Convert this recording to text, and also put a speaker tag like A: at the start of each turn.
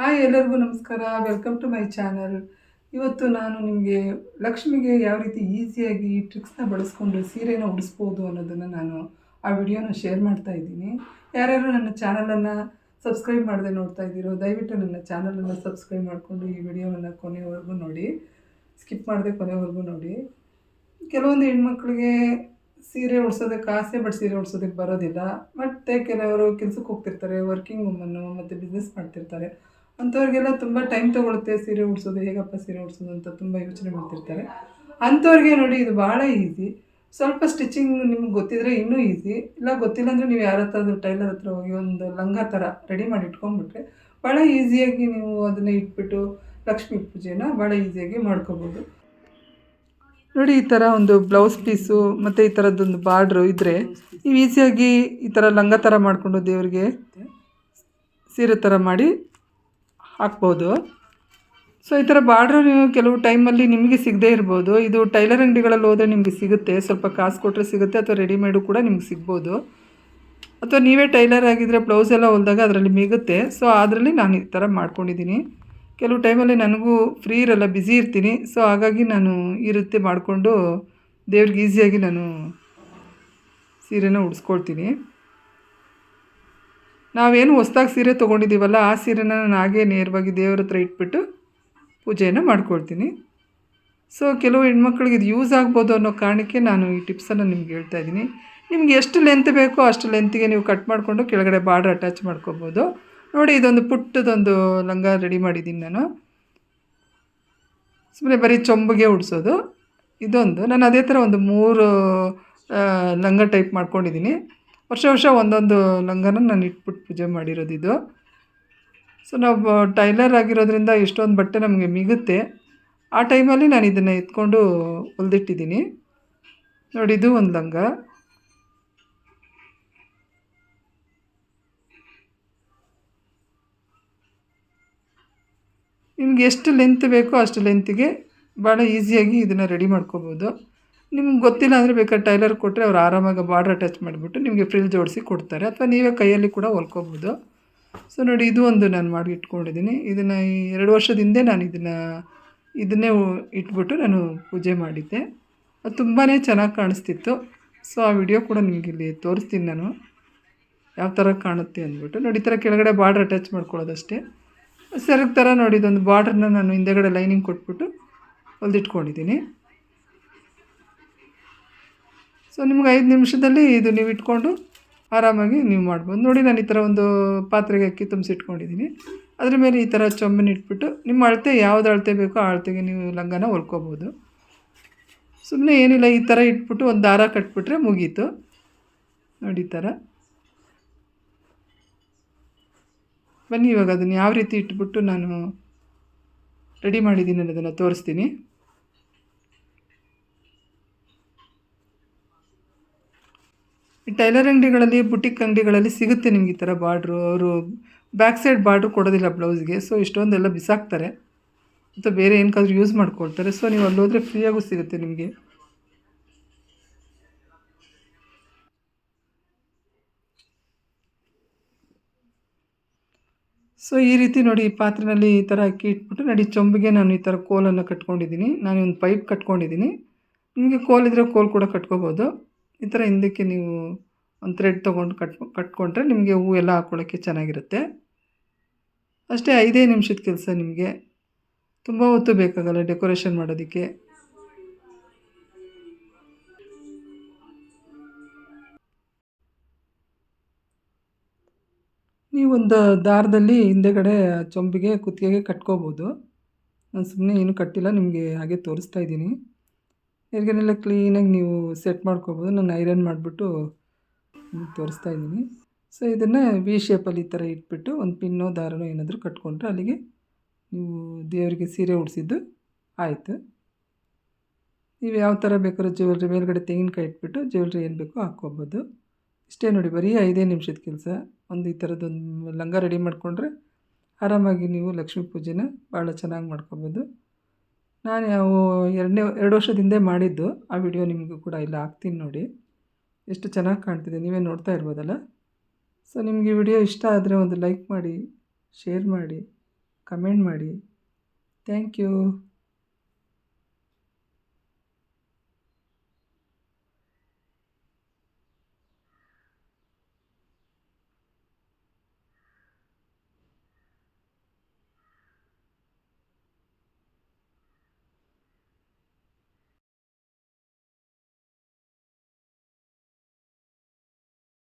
A: Hi ಎಲ್ಲರಿಗೂ ನಮಸ್ಕಾರ. Welcome to my channel ಇವತ್ತು ನಾನು ನಿಮಗೆ ಲಕ್ಷ್ಮಿಗೆ ಯಾವ ರೀತಿ ಈಸಿಯಾಗಿ ಟ್ರಿಕ್ಸ್ನ ಬಳಸ್ಕೊಂಡು ಸೀರೆನ ಉಡಿಸ್ಬೋದು ಅನ್ನೋದನ್ನು ನಾನು ಆ ವಿಡಿಯೋನ ಶೇರ್ ಮಾಡ್ತಾ ಇದ್ದೀನಿ. ಯಾರ್ಯಾರು ನನ್ನ ಚಾನಲನ್ನು ಸಬ್ಸ್ಕ್ರೈಬ್ ಮಾಡದೆ ನೋಡ್ತಾ ಇದ್ದೀರೋ, ದಯವಿಟ್ಟು ನನ್ನ ಚಾನಲನ್ನು ಸಬ್ಸ್ಕ್ರೈಬ್ ಮಾಡಿಕೊಂಡು ಈ ವಿಡಿಯೋವನ್ನು ಕೊನೆವರೆಗೂ ನೋಡಿ. ಸ್ಕಿಪ್ ಮಾಡದೆ ಕೊನೆವರೆಗೂ ನೋಡಿ. ಕೆಲವೊಂದು ಹೆಣ್ಮಕ್ಳಿಗೆ ಸೀರೆ ಉಡ್ಸೋದಕ್ಕೆ ಆಸೆ ಬಟ್ ಸೀರೆ ಉಡ್ಸೋದಕ್ಕೆ ಬರೋದಿಲ್ಲ. ಮತ್ತು ಕೆಲವರು ಕೆಲಸಕ್ಕೆ ಹೋಗ್ತಿರ್ತಾರೆ ವರ್ಕಿಂಗ್ ವುಮನ್ನು ಮತ್ತು ಬಿಸ್ನೆಸ್ ಮಾಡ್ತಿರ್ತಾರೆ. ಅಂಥವ್ರಿಗೆಲ್ಲ ತುಂಬ ಟೈಮ್ ತೊಗೊಳುತ್ತೆ ಸೀರೆ ಉಡ್ಸೋದು, ಹೇಗಪ್ಪ ಸೀರೆ ಉಡ್ಸೋದು ಅಂತ ತುಂಬ ಯೋಚನೆ ಮಾಡ್ತಿರ್ತಾರೆ. ಅಂಥವ್ರಿಗೆ ನೋಡಿ ಇದು ಭಾಳ ಈಸಿ ಸ್ವಲ್ಪ ಸ್ಟಿಚಿಂಗ್ ನಿಮ್ಗೆ ಗೊತ್ತಿದ್ರೆ ಇನ್ನೂ ಈಸಿ ಇಲ್ಲ ಗೊತ್ತಿಲ್ಲ ಅಂದರೆ ನೀವು ಯಾರ ಹತ್ರ ಟೈಲರ್ ಹತ್ರ ಹೋಗಿ ಒಂದು ಲಂಗ ಥರ ರೆಡಿ ಮಾಡಿ ಇಟ್ಕೊಂಡ್ಬಿಟ್ರೆ ಭಾಳ ಈಸಿಯಾಗಿ ನೀವು ಅದನ್ನು ಇಟ್ಬಿಟ್ಟು ಲಕ್ಷ್ಮೀ ಪೂಜೆನ ಭಾಳ ಈಸಿಯಾಗಿ ಮಾಡ್ಕೋಬೋದು. ನೋಡಿ ಈ ಥರ ಒಂದು ಬ್ಲೌಸ್ ಪೀಸು ಮತ್ತು ಈ ಥರದ್ದೊಂದು ಬಾರ್ಡ್ರು ಇದ್ದರೆ ನೀವು ಈಸಿಯಾಗಿ ಈ ಥರ ಲಂಗ ಥರ ಮಾಡಿಕೊಂಡು ದೇವರಿಗೆ ಸೀರೆ ಥರ ಮಾಡಿ ಹಾಕ್ಬೋದು. ಸೊ ಈ ಥರ ಬಾರ್ಡ್ರು ನೀವು ಕೆಲವು ಟೈಮಲ್ಲಿ ನಿಮಗೆ ಸಿಗದೇ ಇರ್ಬೋದು. ಇದು ಟೈಲರ್ ಅಂಗಡಿಗಳಲ್ಲಿ ಹೋದರೆ ನಿಮಗೆ ಸಿಗುತ್ತೆ. ಸ್ವಲ್ಪ ಕಾಸು ಕೊಟ್ಟರೆ ಸಿಗುತ್ತೆ ಅಥವಾ ರೆಡಿಮೇಡು ಕೂಡ ನಿಮ್ಗೆ ಸಿಗ್ಬೋದು. ಅಥವಾ ನೀವೇ ಟೈಲರ್ ಆಗಿದ್ದರೆ ಬ್ಲೌಸ್ ಎಲ್ಲ ಹೊಲ್ದಾಗ ಅದರಲ್ಲಿ ಮಿಗುತ್ತೆ. ಸೊ ಅದರಲ್ಲಿ ನಾನು ಈ ಥರ ಮಾಡ್ಕೊಂಡಿದ್ದೀನಿ. ಕೆಲವು ಟೈಮಲ್ಲಿ ನನಗೂ ಫ್ರೀ ಇರಲ್ಲ, ಬ್ಯುಸಿ ಇರ್ತೀನಿ. ಸೊ ಹಾಗಾಗಿ ನಾನು ಈ ರೀತಿ ಮಾಡಿಕೊಂಡು ದೇವ್ರಿಗೆ ಈಸಿಯಾಗಿ ನಾನು ಸೀರೆನ ಉಡಿಸ್ಕೊಳ್ತೀನಿ. ನಾವೇನು ಹೊಸ್ದಾಗಿ ಸೀರೆ ತೊಗೊಂಡಿದ್ದೀವಲ್ಲ ಆ ಸೀರೆನ ನಾನು ಹಾಗೆ ನೇರವಾಗಿ ದೇವ್ರ ಹತ್ರ ಇಟ್ಬಿಟ್ಟು ಪೂಜೆಯನ್ನು ಮಾಡ್ಕೊಳ್ತೀನಿ. ಸೊ ಕೆಲವು ಹೆಣ್ಮಕ್ಳಿಗೆ ಇದು ಯೂಸ್ ಆಗ್ಬೋದು ಅನ್ನೋ ಕಾರಣಕ್ಕೆ ನಾನು ಈ ಟಿಪ್ಸನ್ನು ನಿಮ್ಗೆ ಹೇಳ್ತಾ ಇದ್ದೀನಿ. ನಿಮ್ಗೆ ಎಷ್ಟು ಲೆಂತ್ ಬೇಕೋ ಅಷ್ಟು ಲೆಂತಿಗೆ ನೀವು ಕಟ್ ಮಾಡಿಕೊಂಡು ಕೆಳಗಡೆ ಬಾರ್ಡ್ರ್ ಅಟ್ಯಾಚ್ ಮಾಡ್ಕೋಬೋದು. ನೋಡಿ, ಇದೊಂದು ಪುಟ್ಟದೊಂದು ಲಂಗ ರೆಡಿ ಮಾಡಿದ್ದೀನಿ ನಾನು. ಸುಮ್ಮನೆ ಬರೀ ಚೊಂಬಿಗೆ ಉಡಿಸೋದು. ಇದೊಂದು. ನಾನು ಅದೇ ಥರ ಒಂದು ಮೂರು ಲಂಗ ಟೈಪ್ ಮಾಡ್ಕೊಂಡಿದ್ದೀನಿ. ವರ್ಷ ವರ್ಷ ಒಂದೊಂದು ಲಂಗನ ನಾನು ಇಟ್ಬಿಟ್ಟು ಪೂಜೆ ಮಾಡಿರೋದು ಇದು. ಸೊ ನಾವು ಟೈಲರ್ ಆಗಿರೋದ್ರಿಂದ ಎಷ್ಟೊಂದು ಬಟ್ಟೆ ನಮಗೆ ಮಿಗುತ್ತೆ. ಆ ಟೈಮಲ್ಲಿ ನಾನು ಇದನ್ನು ಎತ್ಕೊಂಡು ಹೊಲ್ದಿಟ್ಟಿದ್ದೀನಿ. ನೋಡಿ, ಇದು ಒಂದು ಲಂಗ. ನಿಮ್ಗೆ ಎಷ್ಟು ಲೆಂತ್ ಬೇಕೋ ಅಷ್ಟು ಲೆಂತಿಗೆ ಭಾಳ ಈಸಿಯಾಗಿ ಇದನ್ನು ರೆಡಿ ಮಾಡ್ಕೋಬೋದು. ನಿಮ್ಗೆ ಗೊತ್ತಿಲ್ಲ ಅಂದರೆ ಬೇಕಾದ್ರೆ ಟೈಲರ್ ಕೊಟ್ಟರೆ ಅವ್ರು ಆರಾಮಾಗಿ ಬಾರ್ಡ್ರ್ ಅಟ್ಯಾಚ್ ಮಾಡಿಬಿಟ್ಟು ನಿಮಗೆ ಫ್ರಿಲ್ ಜೋಡಿಸಿ ಕೊಡ್ತಾರೆ. ಅಥವಾ ನೀವೇ ಕೈಯಲ್ಲಿ ಕೂಡ ಹೊಲ್ಕೋಬೋದು. ಸೊ ನೋಡಿ ಇದು ಒಂದು ನಾನು ಮಾಡಿ ಇಟ್ಕೊಂಡಿದ್ದೀನಿ. ಇದನ್ನು ಈ ಎರಡು ವರ್ಷದ ಹಿಂದೆ ನಾನು ಇದನ್ನು ಇದನ್ನೇ ಇಟ್ಬಿಟ್ಟು ನಾನು ಪೂಜೆ ಮಾಡಿದ್ದೆ. ಅದು ತುಂಬಾ ಚೆನ್ನಾಗಿ ಕಾಣಿಸ್ತಿತ್ತು. ಸೊ ಆ ವಿಡಿಯೋ ಕೂಡ ನಿಮಗೆ ಇಲ್ಲಿ ತೋರಿಸ್ತೀನಿ ನಾನು. ಯಾವ ಥರ ಕಾಣುತ್ತೆ ಅಂದ್ಬಿಟ್ಟು. ನೋಡಿ, ಈ ಥರ ಕೆಳಗಡೆ ಬಾರ್ಡ್ರ್ ಅಟ್ಯಾಚ್ ಮಾಡ್ಕೊಳ್ಳೋದಷ್ಟೇ. ಸೆರಗ್ ಥರ ನೋಡಿ, ಇದೊಂದು ಬಾರ್ಡ್ರನ್ನ ನಾನು ಹಿಂದೆಗಡೆ ಲೈನಿಂಗ್ ಕೊಟ್ಬಿಟ್ಟು ಹೊಲ್ದಿಟ್ಕೊಂಡಿದ್ದೀನಿ. ಸೊ ನಿಮ್ಗೆ ಐದು ನಿಮಿಷದಲ್ಲಿ ಇದು ನೀವು ಇಟ್ಕೊಂಡು ಆರಾಮಾಗಿ ನೀವು ಮಾಡ್ಬೋದು. ನೋಡಿ ನಾನು ಈ ಥರ ಒಂದು ಪಾತ್ರೆಗೆ ಅಕ್ಕಿ ತುಂಬಿಸಿಟ್ಕೊಂಡಿದ್ದೀನಿ ಅದ್ರ ಮೇಲೆ ಈ ಥರ ಚೊಂಬನ ಇಟ್ಬಿಟ್ಟು ನಿಮ್ಮ ಅಳತೆ ಯಾವ್ದು ಅಳತೆ ಬೇಕೋ ಆ ಅಳತೆಗೆ ನೀವು ಲಂಗನ ಹೊಲ್ಕೋಬೋದು. ಸುಮ್ಮನೆ ಏನಿಲ್ಲ, ಈ ಥರ ಇಟ್ಬಿಟ್ಟು ಒಂದು ದಾರ ಕಟ್ಬಿಟ್ರೆ ಮುಗೀತು. ನೋಡಿ ಈ ಥರ. ಬನ್ನಿ ಇವಾಗ ಅದನ್ನು ಯಾವ ರೀತಿ ಇಟ್ಬಿಟ್ಟು ನಾನು ರೆಡಿ ಮಾಡಿದ್ದೀನಿ ಅನ್ನೋದನ್ನು ತೋರಿಸ್ತೀನಿ. ಈ ಟೈಲರ್ ಅಂಗಡಿಗಳಲ್ಲಿ, ಬುಟಿಕ್ ಅಂಗಡಿಗಳಲ್ಲಿ ಸಿಗುತ್ತೆ ನಿಮ್ಗೆ ಈ ಥರ ಬಾರ್ಡ್ರು. ಅವರು ಬ್ಯಾಕ್ ಸೈಡ್ ಬಾರ್ಡ್ರು ಕೊಡೋದಿಲ್ಲ ಬ್ಲೌಸ್ಗೆ, ಸೊ ಇಷ್ಟೊಂದೆಲ್ಲ ಬಿಸಾಕ್ತಾರೆ. ಅಥವಾ ಬೇರೆ ಏನಕ್ಕಾದ್ರೂ ಯೂಸ್ ಮಾಡ್ಕೊಳ್ತಾರೆ. ಸೊ ನೀವು ಅಲ್ಲಿ ಹೋದರೆ ಫ್ರೀಯಾಗೂ ಸಿಗುತ್ತೆ ನಿಮಗೆ. ಸೊ ಈ ರೀತಿ ನೋಡಿ ಈ ಪಾತ್ರೆಯಲ್ಲಿ ಈ ಥರ ಅಕ್ಕಿ ಇಟ್ಬಿಟ್ಟು, ನೋಡಿ ಚೊಂಬಿಗೆ ನಾನು ಈ ಥರ ಕೋಲನ್ನು ಕಟ್ಕೊಂಡಿದ್ದೀನಿ. ನಾನು ಒಂದು ಪೈಪ್ ಕಟ್ಕೊಂಡಿದ್ದೀನಿ. ನಿಮಗೆ ಕೋಲ್ ಇದ್ದರೆ ಕೋಲ್ ಕೂಡ ಕಟ್ಕೋಬೋದು. ಈ ಥರ ಹಿಂದಕ್ಕೆ ನೀವು ಒಂದು ಥ್ರೆಡ್ ತೊಗೊಂಡು ಕಟ್, ಕಟ್ಕೊಂಡ್ರೆ ನಿಮಗೆ ಹೂವು ಎಲ್ಲ ಹಾಕ್ಕೊಳ್ಳೋಕ್ಕೆ ಚೆನ್ನಾಗಿರುತ್ತೆ. ಅಷ್ಟೇ ಐದೇ ನಿಮಿಷದ ಕೆಲಸ ನಿಮಗೆ. ತುಂಬ ಹೊತ್ತು ಬೇಕಾಗಲ್ಲ ಡೆಕೋರೇಷನ್ ಮಾಡೋದಕ್ಕೆ. ನೀವೊಂದು ದಾರದಲ್ಲಿ ಹಿಂದೆಗಡೆ ಚೊಂಬಿಗೆ ಕುತ್ತಿಗೆಗೆ ಕಟ್ಕೋಬೋದು. ನಾನು ಸುಮ್ಮನೆ ಏನು ಕಟ್ಟಿಲ್ಲ, ನಿಮಗೆ ಹಾಗೆ ತೋರಿಸ್ತಾ ಇದ್ದೀನಿ. ಎರ್ಗನೆಲ್ಲ ಕ್ಲೀನಾಗಿ ನೀವು ಸೆಟ್ ಮಾಡ್ಕೋಬೋದು. ನಾನು ಐರನ್ ಮಾಡಿಬಿಟ್ಟು ತೋರಿಸ್ತಾ ಇದ್ದೀನಿ. ಸೊ ಇದನ್ನು ವಿ ಶೇಪಲ್ಲಿ ಈ ಥರ ಇಟ್ಬಿಟ್ಟು ಒಂದು ಪಿನ್ನೋ, ದಾರನೋ ಏನಾದರೂ ಕಟ್ಕೊಂಡ್ರೆ ಅಲ್ಲಿಗೆ ನೀವು ದೇವರಿಗೆ ಸೀರೆ ಉಡಿಸಿದ್ದು ಆಯಿತು. ನೀವು ಯಾವ ಥರ ಬೇಕಾದ್ರೂ ಜ್ಯುವೆಲ್ರಿ ಮೇಲ್ಗಡೆ ತೆಂಗಿನಕಾಯಿ ಇಟ್ಬಿಟ್ಟು ಜ್ಯುವೆಲ್ರಿ ಏನು ಬೇಕೋ ಹಾಕ್ಕೋಬೋದು. ಇಷ್ಟೇ ನೋಡಿ, ಬರೀ ಐದೇ ನಿಮಿಷದ ಕೆಲಸ. ಒಂದು ಈ ಥರದ್ದೊಂದು ಲಂಗ ರೆಡಿ ಮಾಡಿಕೊಂಡ್ರೆ ಆರಾಮಾಗಿ ನೀವು ಲಕ್ಷ್ಮೀ ಪೂಜೆನ ಭಾಳ ಚೆನ್ನಾಗಿ ಮಾಡ್ಕೊಬೋದು. ನಾನು ಎರಡನೇ, ಎರಡು ವರ್ಷದ ಹಿಂದೆ ಮಾಡಿದ್ದು. ಆ ವಿಡಿಯೋ ನಿಮಗೂ ಕೂಡ ಇಲ್ಲ ಹಾಕ್ತೀನಿ ನೋಡಿ. ಎಷ್ಟು ಚೆನ್ನಾಗಿ ಕಾಣ್ತಿದೆ. ನೀವೇ ನೋಡ್ತಾ ಇರ್ಬೋದಲ್ಲ? ಸೊ ನಿಮಗೆ ವಿಡಿಯೋ ಇಷ್ಟ ಆದರೆ ಒಂದು ಲೈಕ್ ಮಾಡಿ ಶೇರ್ ಮಾಡಿ ಕಮೆಂಟ್ ಮಾಡಿ. Thank you